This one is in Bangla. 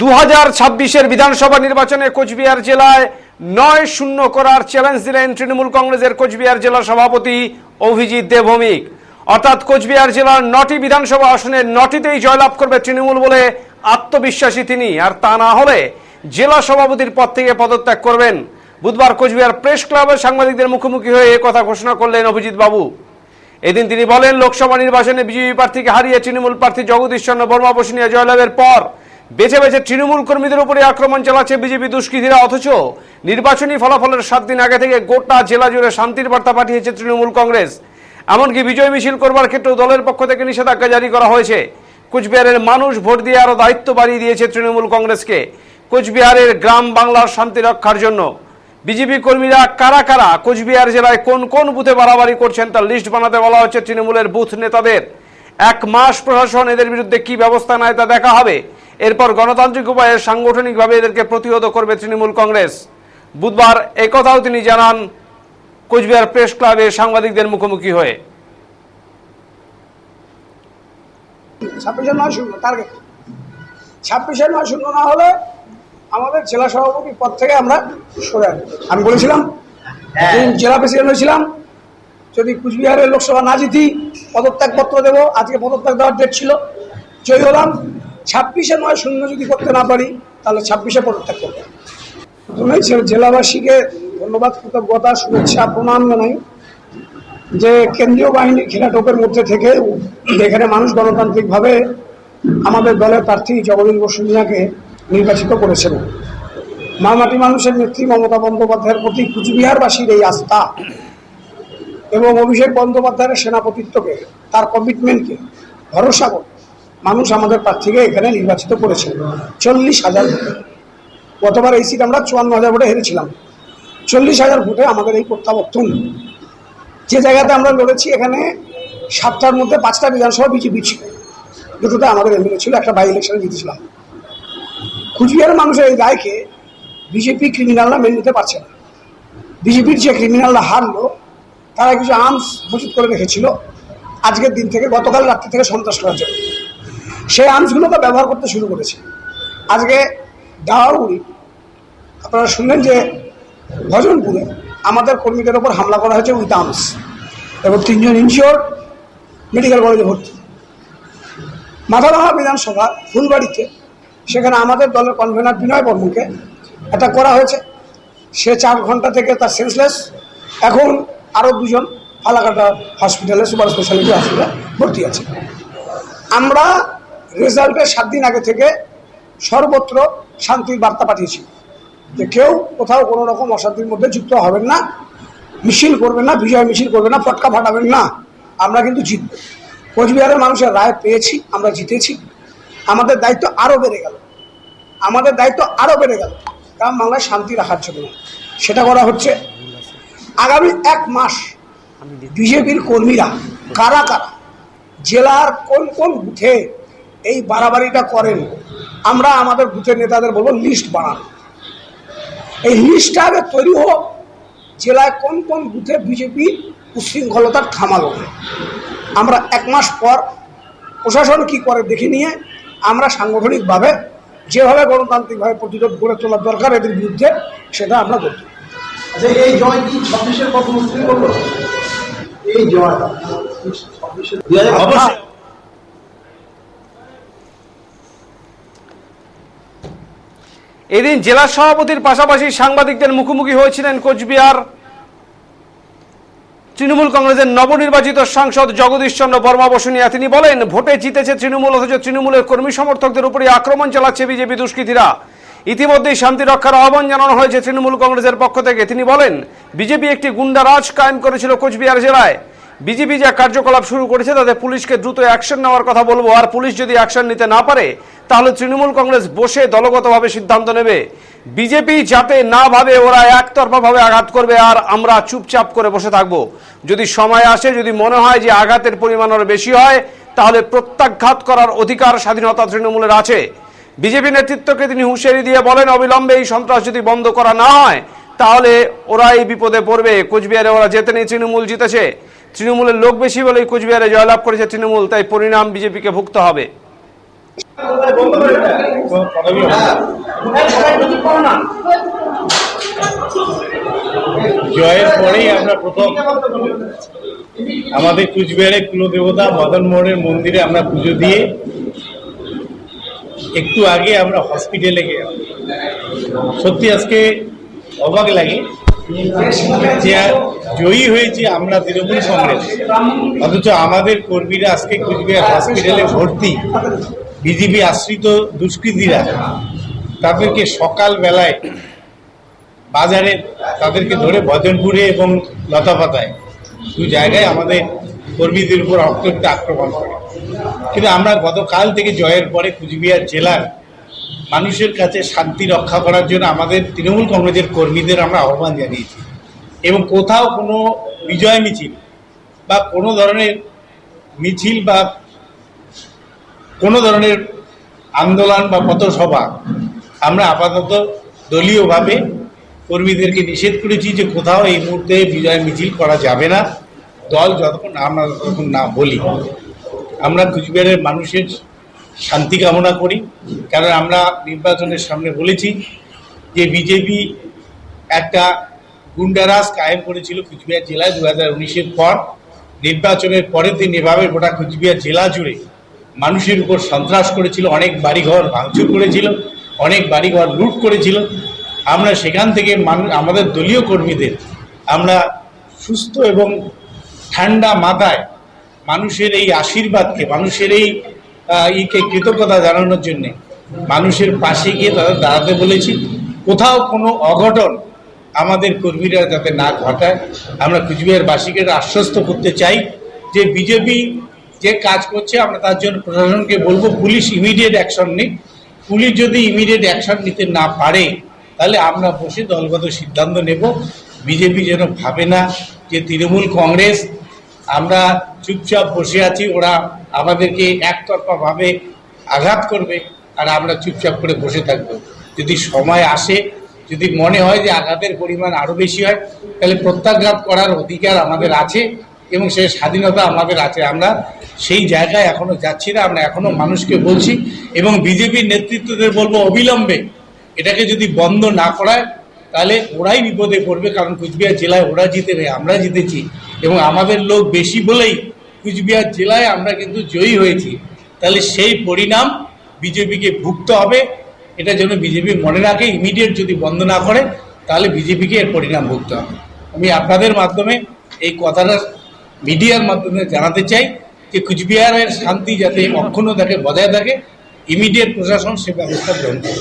দু হাজার ছাব্বিশের বিধানসভা নির্বাচনে কোচবিহার জেলায় নয় শূন্য করার চ্যালেঞ্জ দিলেন তৃণমূল কংগ্রেসের কোচবিহার জেলা সভাপতি অভিজিৎ দেবভৌমিক। অর্থাৎ কোচবিহার জেলার নটি বিধানসভা আসনের নটিতেই জয়লাভ করবে তৃণমূল বলে আত্মবিশ্বাসী তিনি। আর তা না হলে জেলা সভাপতির পদ থেকে পদত্যাগ করবেন। বুধবার কোচবিহার প্রেস ক্লাবের সাংবাদিকদের মুখোমুখি হয়ে এ কথা ঘোষণা করলেন অভিজিৎ বাবু। এদিন তিনি বলেন, লোকসভা নির্বাচনে বিজেপি প্রার্থীকে হারিয়ে তৃণমূল প্রার্থী জগদীশ চন্দ্র বর্মা জয়লাভের পর বেছে বেছে তৃণমূল কর্মীদের উপরে আক্রমণ চালাচ্ছে বিজেপি দুষ্কৃতীরা, অথচ নির্বাচনী ফলাফলের সাত দিন আগে থেকে গোটা জেলা জুড়ে শান্তির বার্তা পাঠিয়েছে তৃণমূল কংগ্রেস। এমনকি বিজয় মিছিল করবার ক্ষেত্রেও দলের পক্ষ থেকে নিষেধাজ্ঞা জারি করা হয়েছে। কুচবিহারের মানুষ ভোট দিয়ে আরও দায়িত্ব বাড়িয়ে দিয়েছে তৃণমূল কংগ্রেসকে। কোচবিহারের গ্রাম বাংলার শান্তি রক্ষার জন্য। বিজেপি কর্মীরা কারা কারা, কোচবিহার জেলায় কোন কোন বুথে বাড়াবাড়ি করছেন তার লিস্ট বানাতে বলা হচ্ছে তৃণমূলের বুথ নেতাদের। এক মাস প্রশাসন এদের বিরুদ্ধে কি ব্যবস্থা নেয় তা দেখা হবে। এরপর গণতান্ত্রিক উপায়ে সাংগঠনিকভাবে এদেরকে প্রতিহত করবে তৃণমূল কংগ্রেস। বুধবার একথাও তিনি জানান কোচবিহার প্রেস ক্লাবে সাংবাদিকদের মুখোমুখি হয়ে। ছাব্বিশে নয় শূন্য টার্গেট ছাব্বিশে নয় শূন্য না হলে আমাদের জেলা সভাপতি পদ থেকে আমরা সরে আমি বলেছিলাম যেদিন জেলা প্রেসিডেন্ট হয়েছিলাম। যদি কুচবিহারের লোকসভা না জিতি পদত্যাগপত্র দেবো। আজকে পদত্যাগ দেওয়ার ডেট ছিল। জয়ী হলাম। ছাব্বিশে নয় শূন্য যদি করতে না পারি, তাহলে ছাব্বিশে পদত্যাগ করব। প্রথমেই জেলাবাসীকে ধন্যবাদ, কৃতজ্ঞতা, শুভেচ্ছা, প্রণাম জানাই যে কেন্দ্রীয় বাহিনীর ঘেরাটোপের মধ্যে থেকে এখানে মানুষ গণতান্ত্রিকভাবে আমাদের দলের প্রার্থী জগদীশ বসুনিয়াকে নির্বাচিত করেছেন। মামাটি মানুষের নেত্রী মমতা বন্দ্যোপাধ্যায়ের প্রতি কুচবিহারবাসীর এই আস্থা এবং অভিষেক বন্দ্যোপাধ্যায়ের সেনাপতিত্বকে, তার কমিটমেন্টকে ভরসা করে মানুষ আমাদের প্রার্থীকে এখানে নির্বাচিত করেছেন চল্লিশ হাজার ভোটে। গতবার এই সিট আমরা চুয়ান্ন হাজার ভোটে হেরেছিলাম। চল্লিশ হাজার ভোটে আমাদের এই প্রত্যাবর্তন। যে জায়গাতে আমরা লড়েছি এখানে সাতটার মধ্যে পাঁচটা বিধানসভা বিজেপি ছিল। দুটোতে আমাদের এমএলএ ছিল, একটা বাই ইলেকশনে জিতেছিলাম। কুচবিহারের মানুষের এই রায়কে বিজেপি ক্রিমিনালরা মেনে নিতে পারছে না। বিজেপির যে ক্রিমিনালরা হারলো, তারা কিছু আর্মস মজুত করে রেখেছিল। আজকের দিন থেকে গতকাল রাত্রি থেকে সন্ত্রাস করার জন্য। সেই আর্মসগুলোকে ব্যবহার করতে শুরু করেছে। আজকে ডাওয়াগুড়ি আপনারা শুনলেন যে ভজনপুরে আমাদের কর্মীদের ওপর হামলা করা হয়েছে উইথ আর্মস এবং তিনজন ইনজিওর মেডিকেল কলেজে ভর্তি। মাথাভাঙা বিধানসভা ফুলবাড়িতে সেখানে আমাদের দলের কনভেনার বিনয় বর্মনকে এটা করা হয়েছে। সে চার ঘণ্টা থেকে তার সেন্সলেস এখন আরও দুজন ফালাকাটা হসপিটালে সুপার স্পেশালিটি হসপিটালে ভর্তি আছে। আমরা রেজাল্টের সাত দিন আগে থেকে সর্বত্র শান্তির বার্তা পাঠিয়েছি যে কেউ কোথাও কোনো রকম অশান্তির মধ্যে যুক্ত হবেন না, মিছিল করবেন না, বিজয় মিছিল করবেন না, ফটকা ফাটাবেন না, আমরা কিন্তু জিতব। কোচবিহারের মানুষের রায় পেয়েছি, আমরা জিতেছি। আমাদের দায়িত্ব আরও বেড়ে গেল। আমাদের দায়িত্ব আরও বেড়ে গেল। কারণ বাংলায় শান্তি রাখার জন্য। সেটা করা হচ্ছে আগামী এক মাস বিজেপির কর্মীরা কারা কারা? জেলার কোন কোন বুথে এই বাড়াবাড়িটা করেন আমরা আমাদের বুথের নেতাদের বলব লিস্ট বানান। এই লিস্টটা আগে তৈরি হোক জেলায় কোন কোন বুথে বিজেপি উশৃঙ্খলতার থামালো। আমরা এক মাস পর প্রশাসন কি করে দেখে নিয়ে আমরা সাংগঠনিকভাবে যেভাবে গণতান্ত্রিকভাবে প্রতিরোধ গড়ে তোলার দরকার এদের বিরুদ্ধে সেটা আমরা করব। আচ্ছা এই জয় কি ছাব্বিশের কত মুসলিম করল এই জয়। ছাব্বিশের এদিন জেলা সভাপতির পাশাপাশি সাংবাদিকদের মুখোমুখি হয়েছিলেন কোচবিহার তৃণমূল কংগ্রেসের নবনির্বাচিত সাংসদ জগদীশ চন্দ্র বর্মা বসুনিয়া। তিনি বলেন, ভোটে জিতেছে তৃণমূল, অথচ তৃণমূলের কর্মী সমর্থকদের উপরে আক্রমণ চালাচ্ছে বিজেপি দুষ্কৃতীরা। ইতিমধ্যেই শান্তি রক্ষার আহ্বান জানানো হয়েছে তৃণমূল কংগ্রেসের পক্ষ থেকে। তিনি বলেন, বিজেপি একটি গুন্ডারাজ কায়েম করেছিল কোচবিহার জেলায়। বিজেপি যা কার্যকলাপ শুরু করেছে, তাতে পুলিশকে দ্রুত অ্যাকশন নেওয়ার কথা বলব। আর পুলিশ যদি অ্যাকশন নিতে না পারে, তাহলে তৃণমূল কংগ্রেস বসে দলগতভাবে সিদ্ধান্ত নেবে। বিজেপি যাতে না ভাবে, ওরা একতরফাভাবে আঘাত করবে, আর আমরা চুপচাপ করে বসে থাকব। যদি সময় আসে, যদি মনে হয় যে আঘাতের পরিমাণ আরও বেশি হয়, তাহলে প্রত্যাঘাত করার অধিকার স্বাধীনতা তৃণমূলের আছে। বিজেপি নেতৃত্বকে তিনি হুঁশিয়ারি দিয়ে বলেন, অবিলম্বে এই সন্ত্রাস যদি বন্ধ করা না হয়, তাহলে ওরা এই বিপদে পড়বে। কোচবিহারে ওরা জেতেনি তৃণমূল জিতেছে। তৃণমূলের লোক বেশি বলেই কোচবিহারে জয়লাভ করেছে তৃণমূল, তাই পরিণাম বিজেপিকে ভুগতে হবে। জয়ের পরেই আমরা প্রথম আমাদের কুচবিহারে কুলদেবতা মদন মোহনের মন্দিরে আমরা পুজো দিয়ে একটু আগে আমরা হসপিটালে গেলাম। সত্যি আজকে অবাক লাগে যে জয়ী হয়েছি আমরা তৃণমূল কংগ্রেস। অথচ আমাদের কর্মীরা আজকে কুচবিহার হসপিটালে ভর্তি। বিজেপি আশ্রিত দুষ্কৃতীরা। তাদেরকে সকাল বেলায় বাজারে তাদেরকে ধরে ভজনপুরে এবং লতাপাতায়। দু জায়গায় আমাদের কর্মীদের উপর অত্যন্ত আক্রমণ করে। কিন্তু আমরা গতকাল থেকে জয়ের পরে কুচবিহার জেলার মানুষের কাছে শান্তি রক্ষা করার জন্য আমাদের তৃণমূল কংগ্রেসের কর্মীদের আমরা আহ্বান জানিয়েছি। এবং কোথাও কোনো বিজয় মিছিল বা কোনো ধরনের মিছিল বা কোনো ধরনের আন্দোলন বা পথসভা আমরা আপাতত দলীয়ভাবে কর্মীদেরকে নিষেধ করেছি যে কোথাও এই মুহূর্তে বিজয় মিছিল করা যাবে না। দল যতক্ষণ আমরা ততক্ষণ না বলি। আমরা কুচবিহারের মানুষের শান্তি কামনা করি। কারণ আমরা নির্বাচনের সামনে বলেছি যে বিজেপি একটা গুন্ডারাজ কায়েম করেছিল কুচবিহার জেলায় দু হাজার উনিশের পর। নির্বাচনের পরে তিনি এভাবে গোটা কুচবিহার জেলা জুড়ে মানুষের উপর সন্ত্রাস করেছিল, অনেক বাড়িঘর ভাঙচুর করেছিল, অনেক বাড়িঘর লুট করেছিল। আমরা সেখান থেকে আমাদের দলীয় কর্মীদের, আমরা সুস্থ এবং ঠান্ডা মাথায় মানুষের এই আশীর্বাদকে, মানুষের এই ইকে কৃতজ্ঞতা জানানোর জন্যে মানুষের পাশে গিয়ে তাদের দাঁড়াতে বলেছি। কোথাও কোনো অঘটন আমাদের কর্মীরা যাতে না ঘটায়, আমরা কুচবিহারবাসীকে আশ্বস্ত করতে চাই যে বিজেপি যে কাজ করছে, আমরা তার জন্য প্রশাসনকে বলব, পুলিশ ইমিডিয়েট অ্যাকশন নিক। পুলিশ যদি ইমিডিয়েট অ্যাকশন নিতে না পারে, তাহলে আমরা বসে দলগত সিদ্ধান্ত নেব। বিজেপি যেন ভাবে না যে তৃণমূল কংগ্রেস, আমরা চুপচাপ বসে আছি, ওরা আমাদেরকে একতরফাভাবে আঘাত করবে, আর আমরা চুপচাপ করে বসে থাকব। যদি সময় আসে যদি মনে হয় যে আঘাতের পরিমাণ আরও বেশি হয়, তাহলে প্রত্যাঘাত করার অধিকার আমাদের আছে এবং সেই স্বাধীনতা আমাদের আছে। আমরা সেই জায়গায় এখনও যাচ্ছি না, আমরা এখনও মানুষকে বলছি এবং বিজেপির নেতৃত্বদের বলব অবিলম্বে এটাকে যদি বন্ধ না করায়, তাহলে ওরাই বিপদে পড়বে, কারণ কুচবিহার জেলায় ওরা জিতে নেই আমরা জিতেছি এবং আমাদের লোক বেশি বলেই কুচবিহার জেলায় আমরা কিন্তু জয়ী হয়েছি। তাহলে সেই পরিণাম বিজেপিকে ভুগতে হবে। এটা যেন বিজেপি মনে রাখে ইমিডিয়েট যদি বন্ধ না করে, তাহলে বিজেপিকে এর পরিণাম ভুগতে হবে। আমি আপনাদের মাধ্যমে এই কথাটা মিডিয়ার মাধ্যমে জানাতে চাই যে কুচবিহারের শান্তি যাতে অক্ষুণ্ণ থাকে বজায় থাকে ইমিডিয়েট প্রশাসন সে ব্যবস্থা গ্রহণ করে